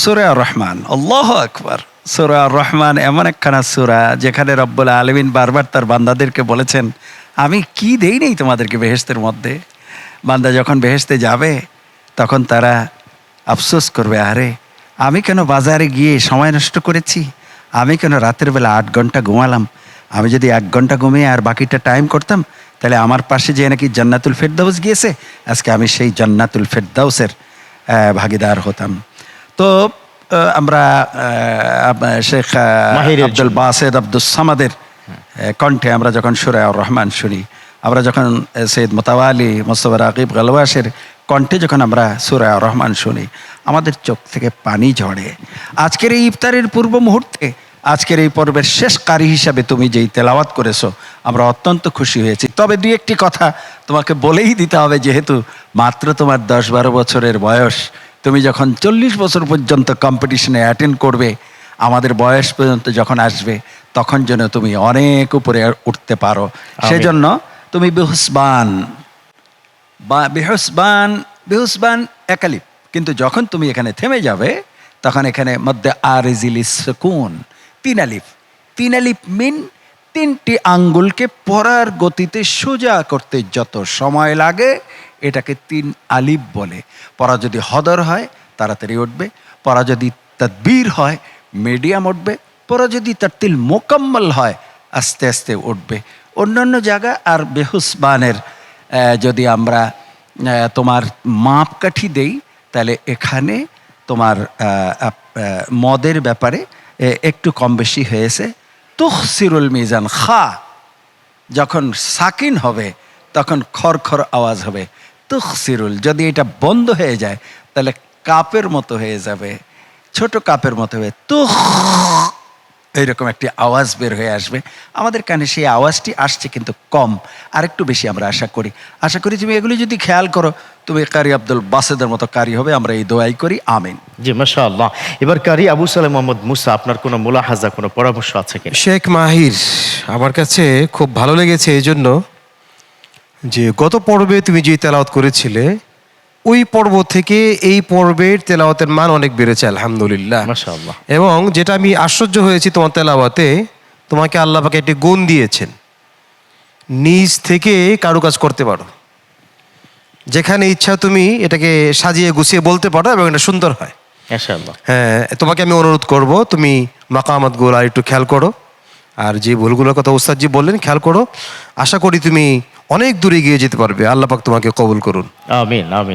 সুরা রহমান আল্লাহ আকবার। সুরা রহমান এমন একখানা সুরা যেখানে রব্বুল আলমিন বারবার তার বান্দাদেরকে বলেছেন, আমি কি দেই নেই তোমাদেরকে বেহেস্তের মধ্যে? বান্দা যখন বেহেস্তে যাবে, তখন তারা আফসোস করবে, আরে, আমি কেন বাজারে গিয়ে সময় নষ্ট করেছি? আমি কেন রাতের বেলা আট ঘণ্টা ঘুমালাম? আমি যদি এক ঘণ্টা ঘুমিয়ে আর বাকিটা টাইম করতাম, তাহলে আমার পাশে যে নাকি জান্নাতুল ফেরদাউস গিয়েছে? আজকে আমি সেই জান্নাতুল ফেরদাউসের ভাগিদার হতাম। তো আমরা শেখ আব্দুল বাসেদ আব্দুল সামাদের কণ্ঠে আমরা যখন সুরে আর রহমান শুনি আমরা যখন সৈয়দ মোতাওয়ালি মোস্তফা রাকিব গালওয়াসের কণ্ঠে যখন আমরা সুরে আর রহমান শুনি আমাদের চোখ থেকে পানি ঝরে। আজকের এই ইফতারের পূর্ব মুহূর্তে আজকের এই পর্বের শেষ কারি হিসাবে তুমি যেই তেলাওয়াত করেছ আমরা অত্যন্ত খুশি হয়েছি। তবে দুই একটি কথা তোমাকে বলেই দিতে হবে যেহেতু মাত্র তোমার দশ বারো বছরের বয়স। তুমি যখন চল্লিশ বছর পর্যন্ত কম্পিটিশনে অ্যাটেন্ড করবে আমাদের বয়স পর্যন্ত যখন আসবে তখন যেন তুমি অনেক উপরে উঠতে পারো। সেজন্য তুমি বেহুসবান। বা বেহসবান বেহুসবান একালিপ। কিন্তু যখন তুমি এখানে থেমে যাবে তখন এখানে মধ্যে আরেজিলি সুকুন তিন আলিফ। তিন আলিফ মিন তিনটি আঙ্গুলকে পরার গতিতে সোজা করতে যত সময় লাগে, এটাকে তিন আলিফ বলে। পরা যদি হদর হয়, তাড়াতাড়ি উঠবে। পরা যদি তদ্বির হয়, মিডিয়াম উঠবে। পরা যদি তার তিল মোকাম্মল হয়, আস্তে আস্তে উঠবে। অন্যান্য জায়গা আর বেহুসবানের যদি আমরা তোমার মাপকাঠি দেই, তাহলে এখানে তোমার মদের ব্যাপারে একটু কম বেশি হয়েছে। তুখসিরুল মিজান, খা। যখন সাকিন হবে, তখন খরখর আওয়াজ হবে, তুখসিরুল। যদি এটা বন্ধ হয়ে যায়, তাহলে কাপের মতো হয়ে যাবে, ছোট কাপের মতো হবে তুখ। এইরকম একটি আওয়াজ বের হয়ে আসবে। আমাদের কানে সেই আওয়াজটি আসছে কিন্তু কম। আরেকটু বেশি আমরা আশা করি। আশা করি তুমি এগুলি যদি খেয়াল করো তুমি কারি আব্দুল বাসেদের মতো কারি হবে আমরা এই দোয়াই করি আমিন। জি মাশা আল্লাহ এবার কারি আবু সালে মোহাম্মদ মুসা আপনার কোনো মোলাহাজা কোনো পরামর্শ আছে কিনা? শেখ মাহির আমার কাছে খুব ভালো লেগেছে এই জন্য যে গত পর্বে তুমি যে তেলাওয়াত করেছিলে ওই পর্ব থেকে এই পর্বের তেলাওয়াতের মান অনেক বেড়েছে আলহামদুলিল্লাহ। এবং যেটা আমি আশ্চর্য হয়েছি তোমার তেলাওয়াতে তোমাকে আল্লাহ পাকে একটি গুণ দিয়েছেন। নিজ থেকে কারুকাজ করতে পারো। যেখানে ইচ্ছা তুমি এটাকে সাজিয়ে গুছিয়ে বলতে পারো এবং এটা সুন্দর হয়। হ্যাঁ তোমাকে আমি অনুরোধ করব তুমি মাকামাতগুলো আর একটু খেয়াল করো। আর যে ভুলগুলোর কথা উস্তাদজি বললেন খেয়াল করো। আশা করি তুমি অনেক দূরে গিয়ে যেতে পারবে। আল্লাহ পাক তোমাকে কবুল করুন। আমিন আমিন।